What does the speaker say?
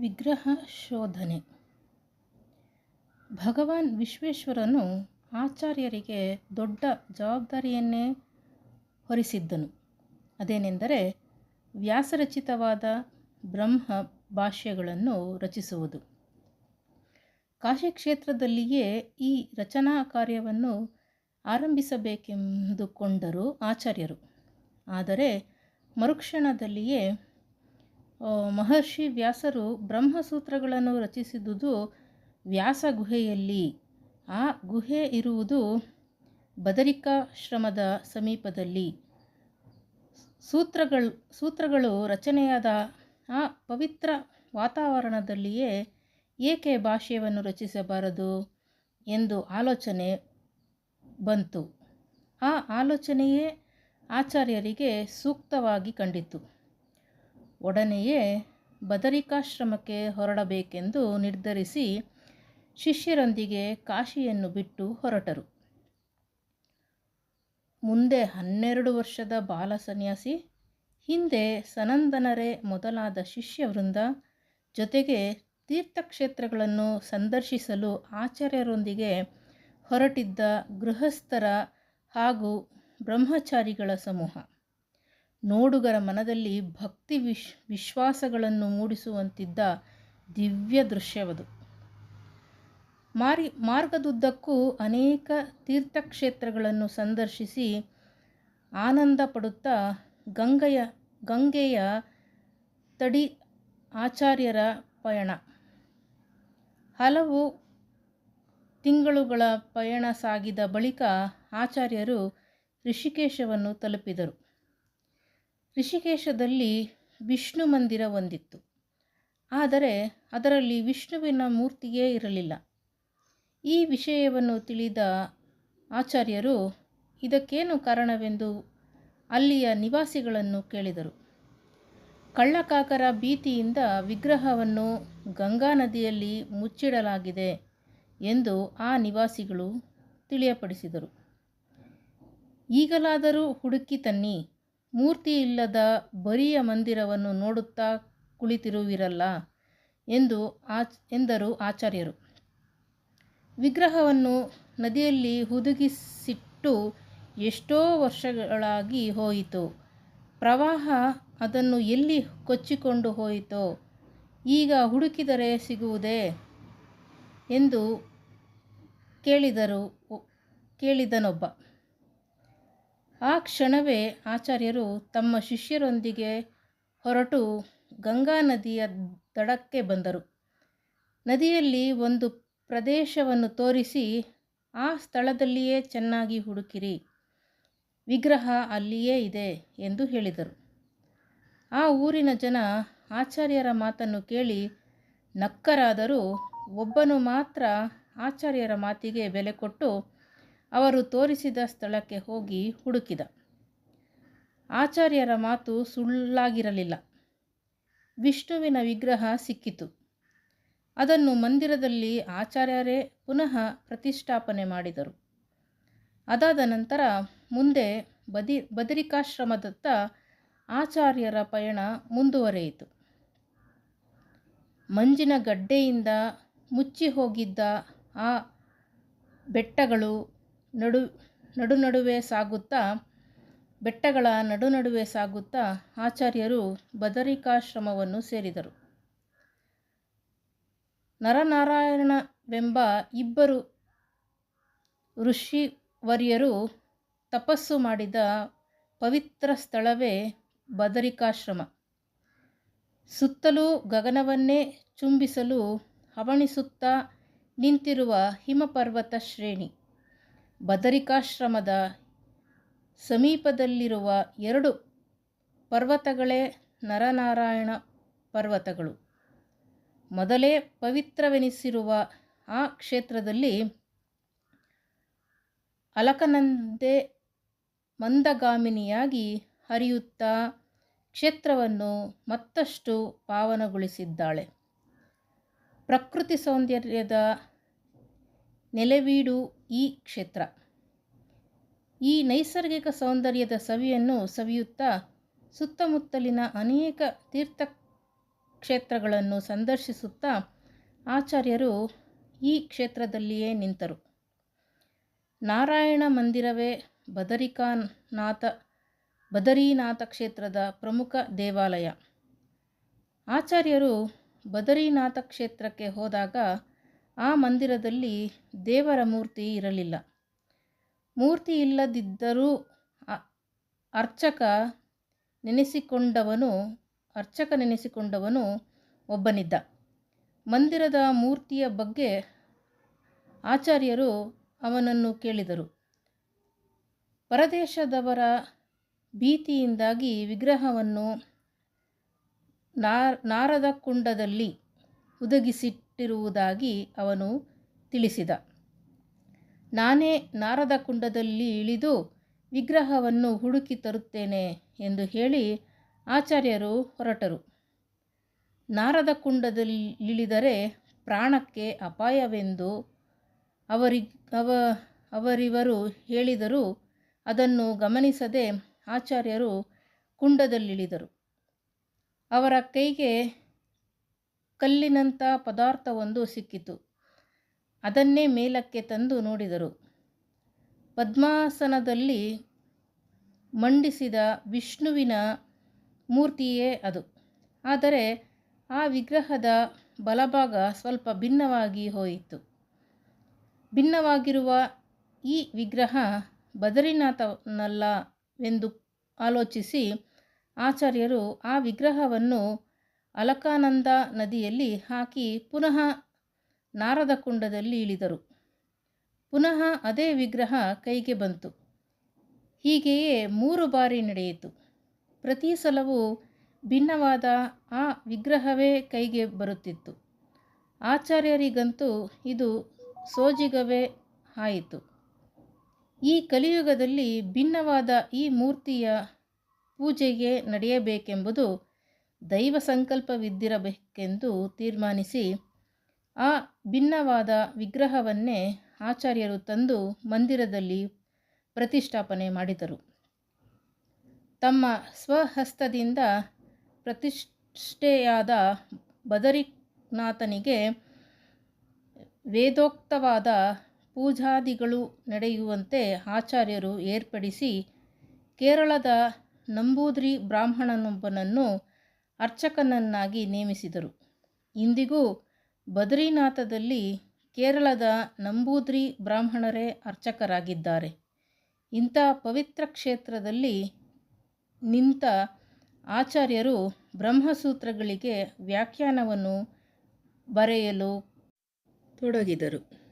ವಿಗ್ರಹ ಶೋಧನೆ. ಭಗವಾನ್ ವಿಶ್ವೇಶ್ವರನು ಆಚಾರ್ಯರಿಗೆ ದೊಡ್ಡ ಜವಾಬ್ದಾರಿಯನ್ನೇ ಹೊರಿಸಿದ್ದನು. ಅದೇನೆಂದರೆ ವ್ಯಾಸರಚಿತವಾದ ಬ್ರಹ್ಮ ಭಾಷ್ಯಗಳನ್ನು ರಚಿಸುವುದು. ಕಾಶಿ ಕ್ಷೇತ್ರದಲ್ಲಿಯೇ ಈ ರಚನಾ ಕಾರ್ಯವನ್ನು ಆರಂಭಿಸಬೇಕೆಂದುಕೊಂಡರು ಆಚಾರ್ಯರು. ಆದರೆ ಮರುಕ್ಷಣದಲ್ಲಿಯೇ ಮಹರ್ಷಿ ವ್ಯಾಸರು ಬ್ರಹ್ಮಸೂತ್ರಗಳನ್ನು ರಚಿಸಿದುದು ವ್ಯಾಸ ಗುಹೆಯಲ್ಲಿ. ಆ ಗುಹೆ ಇರುವುದು ಬದರಿಕಾಶ್ರಮದ ಸಮೀಪದಲ್ಲಿ. ಸೂತ್ರಗಳು ಸೂತ್ರಗಳು ರಚನೆಯಾದ ಆ ಪವಿತ್ರ ವಾತಾವರಣದಲ್ಲಿಯೇ ಏಕೆ ಭಾಷ್ಯವನ್ನು ರಚಿಸಬಾರದು ಎಂದು ಆಲೋಚನೆ ಬಂತು. ಆ ಆಲೋಚನೆಯೇ ಆಚಾರ್ಯರಿಗೆ ಸೂಕ್ತವಾಗಿ ಕಂಡಿತು. ಒಡನೆಯೇ ಬದರಿಕಾಶ್ರಮಕ್ಕೆ ಹೊರಡಬೇಕೆಂದು ನಿರ್ಧರಿಸಿ ಶಿಷ್ಯರೊಂದಿಗೆ ಕಾಶಿಯನ್ನು ಬಿಟ್ಟು ಹೊರಟರು. ಮುಂದೆ ಹನ್ನೆರಡು ವರ್ಷದ ಬಾಲ ಸನ್ಯಾಸಿ, ಹಿಂದೆ ಸನಂದನರೇ ಮೊದಲಾದ ಶಿಷ್ಯವೃಂದ, ಜೊತೆಗೆ ತೀರ್ಥಕ್ಷೇತ್ರಗಳನ್ನು ಸಂದರ್ಶಿಸಲು ಆಚಾರ್ಯರೊಂದಿಗೆ ಹೊರಟಿದ್ದ ಗೃಹಸ್ಥರ ಹಾಗೂ ಬ್ರಹ್ಮಚಾರಿಗಳ ಸಮೂಹ. ನೋಡುಗರ ಮನದಲ್ಲಿ ಭಕ್ತಿ ವಿಶ್, ವಿಶ್ವಾಸಗಳನ್ನು ಮೂಡಿಸುವಂತಿದ್ದ ದಿವ್ಯ ದೃಶ್ಯವದು. ಮಾರಿ, ಮಾರ್ಗದುದ್ದಕ್ಕೂ ಅನೇಕ ತೀರ್ಥಕ್ಷೇತ್ರಗಳನ್ನು ಸಂದರ್ಶಿಸಿ ಆನಂದ ಪಡುತ್ತಾ ಗಂಗೆಯ ಗಂಗೆಯ ತಡಿ ಆಚಾರ್ಯರ ಪಯಣ. ಹಲವು ತಿಂಗಳುಗಳ ಪಯಣ ಸಾಗಿದ ಬಳಿಕ ಆಚಾರ್ಯರು ಋಷಿಕೇಶವನ್ನು ತಲುಪಿದರು. ಋಷಿಕೇಶದಲ್ಲಿ ವಿಷ್ಣು ಮಂದಿರ ಒಂದಿತ್ತು. ಆದರೆ ಅದರಲ್ಲಿ ವಿಷ್ಣುವಿನ ಮೂರ್ತಿಯೇ ಇರಲಿಲ್ಲ. ಈ ವಿಷಯವನ್ನು ತಿಳಿದ ಆಚಾರ್ಯರು, ಇದಕ್ಕೇನು ಕಾರಣವೆಂದು ಅಲ್ಲಿಯ ನಿವಾಸಿಗಳನ್ನು ಕೇಳಿದರು. ಕಳ್ಳಕಾಕರ ಭೀತಿಯಿಂದ ವಿಗ್ರಹವನ್ನು ಗಂಗಾ ನದಿಯಲ್ಲಿ ಮುಚ್ಚಿಡಲಾಗಿದೆ ಎಂದು ಆ ನಿವಾಸಿಗಳು ತಿಳಿಯಪಡಿಸಿದರು. ಈಗಲಾದರೂ ಹುಡುಕಿ ತನ್ನಿ. ಮೂರ್ತಿ ಇಲ್ಲದ ಬರಿಯ ಮಂದಿರವನ್ನು ನೋಡುತ್ತಾ ಕುಳಿತಿರುವಿರಲ್ಲ ಎಂದು ಆಚ್, ಎಂದರು ಆಚಾರ್ಯರು. ವಿಗ್ರಹವನ್ನು ನದಿಯಲ್ಲಿ ಹುದುಗಿಸಿಟ್ಟು ಎಷ್ಟೋ ವರ್ಷಗಳಾಗಿ ಹೋಯಿತು. ಪ್ರವಾಹ ಅದನ್ನು ಎಲ್ಲಿ ಕೊಚ್ಚಿಕೊಂಡು ಹೋಯಿತೋ? ಈಗ ಹುಡುಕಿದರೆ ಸಿಗುವುದೇ? ಎಂದು ಕೇಳಿದರು, ಕೇಳಿದನೊಬ್ಬ. ಆ ಕ್ಷಣವೇ ಆಚಾರ್ಯರು ತಮ್ಮ ಶಿಷ್ಯರೊಂದಿಗೆ ಹೊರಟು ಗಂಗಾ ನದಿಯ ದಡಕ್ಕೆ ಬಂದರು. ನದಿಯಲ್ಲಿ ಒಂದು ಪ್ರದೇಶವನ್ನು ತೋರಿಸಿ, ಆ ಸ್ಥಳದಲ್ಲಿಯೇ ಚೆನ್ನಾಗಿ ಹುಡುಕಿರಿ, ವಿಗ್ರಹ ಅಲ್ಲಿಯೇ ಇದೆ ಎಂದು ಹೇಳಿದರು. ಆ ಊರಿನ ಜನ ಆಚಾರ್ಯರ ಮಾತನ್ನು ಕೇಳಿ ನಕ್ಕರಾದರೂ ಒಬ್ಬನು ಮಾತ್ರ ಆಚಾರ್ಯರ ಮಾತಿಗೆ ಬೆಲೆ ಕೊಟ್ಟು ಅವರು ತೋರಿಸಿದ ಸ್ಥಳಕ್ಕೆ ಹೋಗಿ ಹುಡುಕಿದ. ಆಚಾರ್ಯರ ಮಾತು ಸುಳ್ಳಾಗಿರಲಿಲ್ಲ. ವಿಷ್ಣುವಿನ ವಿಗ್ರಹ ಸಿಕ್ಕಿತು. ಅದನ್ನು ಮಂದಿರದಲ್ಲಿ ಆಚಾರ್ಯರೇ ಪುನಃ ಪ್ರತಿಷ್ಠಾಪನೆ ಮಾಡಿದರು. ಅದಾದ ನಂತರ ಮುಂದೆ ಬದಿ ಬದರಿಕಾಶ್ರಮದತ್ತ ಆಚಾರ್ಯರ ಪಯಣ ಮುಂದುವರೆಯಿತು. ಮಂಜಿನ ಗಡ್ಡೆಯಿಂದ ಮುಚ್ಚಿ ಹೋಗಿದ್ದ ಆ ಬೆಟ್ಟಗಳು ನಡು ನಡು ನಡುವೆ ಸಾಗುತ್ತಾ, ಬೆಟ್ಟಗಳ ನಡು ನಡುವೆ ಸಾಗುತ್ತಾ ಆಚಾರ್ಯರು ಬದರಿಕಾಶ್ರಮವನ್ನು ಸೇರಿದರು. ನರನಾರಾಯಣವೆಂಬ ಇಬ್ಬರು ಋಷಿವರ್ಯರು ತಪಸ್ಸು ಮಾಡಿದ ಪವಿತ್ರ ಸ್ಥಳವೇ ಬದರಿಕಾಶ್ರಮ. ಸುತ್ತಲೂ ಗಗನವನ್ನೇ ಚುಂಬಿಸಲು ಹವಣಿಸುತ್ತಾ ನಿಂತಿರುವ ಹಿಮಪರ್ವತ ಶ್ರೇಣಿ. ಬದರಿಕಾಶ್ರಮದ ಸಮೀಪದಲ್ಲಿರುವ ಎರಡು ಪರ್ವತಗಳೇ ನರನಾರಾಯಣ ಪರ್ವತಗಳು. ಮೊದಲೇ ಪವಿತ್ರವೆನಿಸಿರುವ ಆ ಕ್ಷೇತ್ರದಲ್ಲಿ ಅಲಕನಂದೆ ಮಂದಗಾಮಿನಿಯಾಗಿ ಹರಿಯುತ್ತಾ ಕ್ಷೇತ್ರವನ್ನು ಮತ್ತಷ್ಟು ಪಾವನಗೊಳಿಸಿದ್ದಾಳೆ. ಪ್ರಕೃತಿ ಸೌಂದರ್ಯದ ನೆಲೆವೀಡು ಈ ಕ್ಷೇತ್ರ. ಈ ನೈಸರ್ಗಿಕ ಸೌಂದರ್ಯದ ಸವಿಯನ್ನು ಸವಿಯುತ್ತಾ ಸುತ್ತಮುತ್ತಲಿನ ಅನೇಕ ತೀರ್ಥ ಕ್ಷೇತ್ರಗಳನ್ನು ಸಂದರ್ಶಿಸುತ್ತಾ ಆಚಾರ್ಯರು ಈ ಕ್ಷೇತ್ರದಲ್ಲಿಯೇ ನಿಂತರು. ನಾರಾಯಣ ಮಂದಿರವೇ ಬದರಿಕಾನಾಥ, ಬದರೀನಾಥ ಕ್ಷೇತ್ರದ ಪ್ರಮುಖ ದೇವಾಲಯ. ಆಚಾರ್ಯರು ಬದರೀನಾಥ ಕ್ಷೇತ್ರಕ್ಕೆ ಹೋದಾಗ ಆ ಮಂದಿರದಲ್ಲಿ ದೇವರ ಮೂರ್ತಿ ಇರಲಿಲ್ಲ. ಮೂರ್ತಿ ಇಲ್ಲದಿದ್ದರೂ ಅರ್ಚಕ ನೆನೆಸಿಕೊಂಡವನು ಅರ್ಚಕ ನೆನೆಸಿಕೊಂಡವನು ಒಬ್ಬನಿದ್ದ. ಮಂದಿರದ ಮೂರ್ತಿಯ ಬಗ್ಗೆ ಆಚಾರ್ಯರು ಅವನನ್ನು ಕೇಳಿದರು. ಪರದೇಶದವರ ಭೀತಿಯಿಂದಾಗಿ ವಿಗ್ರಹವನ್ನು ನಾರದ ಕುಂಡದಲ್ಲಿ ಹುದುಗಿಸಿಟ್ಟಿರುವುದಾಗಿ ಅವನು ತಿಳಿಸಿದ. ನಾನೇ ನಾರದ ಕುಂಡದಲ್ಲಿ ಇಳಿದು ವಿಗ್ರಹವನ್ನು ಹುಡುಕಿ ತರುತ್ತೇನೆ ಎಂದು ಹೇಳಿ ಆಚಾರ್ಯರು ಹೊರಟರು. ನಾರದ ಕುಂಡದಲ್ಲಿಳಿದರೆ ಪ್ರಾಣಕ್ಕೆ ಅಪಾಯವೆಂದು ಅವರಿ, ಅವ, ಅವರಿವರು ಹೇಳಿದರೂ ಅದನ್ನು ಗಮನಿಸದೆ ಆಚಾರ್ಯರು ಕುಂಡದಲ್ಲಿಳಿದರು. ಅವರ ಕೈಗೆ ಕಲ್ಲಿನಂಥ ಪದಾರ್ಥವೊಂದು ಸಿಕ್ಕಿತು. ಅದನ್ನೇ ಮೇಲಕ್ಕೆ ತಂದು ನೋಡಿದರು. ಪದ್ಮಾಸನದಲ್ಲಿ ಮಂಡಿಸಿದ ವಿಷ್ಣುವಿನ ಮೂರ್ತಿಯೇ ಅದು. ಆದರೆ ಆ ವಿಗ್ರಹದ ಬಲಭಾಗ ಸ್ವಲ್ಪ ಭಿನ್ನವಾಗಿ ಹೋಯಿತು. ಭಿನ್ನವಾಗಿರುವ ಈ ವಿಗ್ರಹ ಬದರಿನಾಥನಲ್ಲವೆಂದು ಆಲೋಚಿಸಿ ಆಚಾರ್ಯರು ಆ ವಿಗ್ರಹವನ್ನು ಅಲಕಾನಂದ ನದಿಯಲ್ಲಿ ಹಾಕಿ ಪುನಃ ನಾರದ ಕುಂಡದಲ್ಲಿ ಇಳಿದರು. ಪುನಃ ಅದೇ ವಿಗ್ರಹ ಕೈಗೆ ಬಂತು. ಹೀಗೆಯೇ ಮೂರು ಬಾರಿ ನಡೆಯಿತು. ಪ್ರತಿ ಸಲವೂ ಭಿನ್ನವಾದ ಆ ವಿಗ್ರಹವೇ ಕೈಗೆ ಬರುತ್ತಿತ್ತು. ಆಚಾರ್ಯರಿಗಂತೂ ಇದು ಸೋಜಿಗವೇ ಆಯಿತು. ಈ ಕಲಿಯುಗದಲ್ಲಿ ಭಿನ್ನವಾದ ಈ ಮೂರ್ತಿಯ ಪೂಜೆಗೆ ನಡೆಯಬೇಕೆಂಬುದು ದೈವ ಸಂಕಲ್ಪವಿದ್ದಿರಬೇಕೆಂದು ತೀರ್ಮಾನಿಸಿ ಆ ಭಿನ್ನವಾದ ವಿಗ್ರಹವನ್ನೇ ಆಚಾರ್ಯರು ತಂದು ಮಂದಿರದಲ್ಲಿ ಪ್ರತಿಷ್ಠಾಪನೆ ಮಾಡಿದರು. ತಮ್ಮ ಸ್ವಹಸ್ತದಿಂದ ಪ್ರತಿಷ್ಠೆಯಾದ ಬದರಿನಾಥನಿಗೆ ವೇದೋಕ್ತವಾದ ಪೂಜಾದಿಗಳು ನಡೆಯುವಂತೆ ಆಚಾರ್ಯರು ಏರ್ಪಡಿಸಿ ಕೇರಳದ ನಂಬೂದ್ರಿ ಬ್ರಾಹ್ಮಣನೊಬ್ಬನನ್ನು ಅರ್ಚಕನನ್ನಾಗಿ ನೇಮಿಸಿದರು. ಇಂದಿಗೂ ಬದ್ರಿನಾಥದಲ್ಲಿ ಕೇರಳದ ನಂಬೂದ್ರಿ ಬ್ರಾಹ್ಮಣರೇ ಅರ್ಚಕರಾಗಿದ್ದಾರೆ. ಇಂಥ ಪವಿತ್ರ ಕ್ಷೇತ್ರದಲ್ಲಿ ನಿಂತ ಆಚಾರ್ಯರು ಬ್ರಹ್ಮಸೂತ್ರಗಳಿಗೆ ವ್ಯಾಖ್ಯಾನವನ್ನು ಬರೆಯಲು ತೊಡಗಿದರು.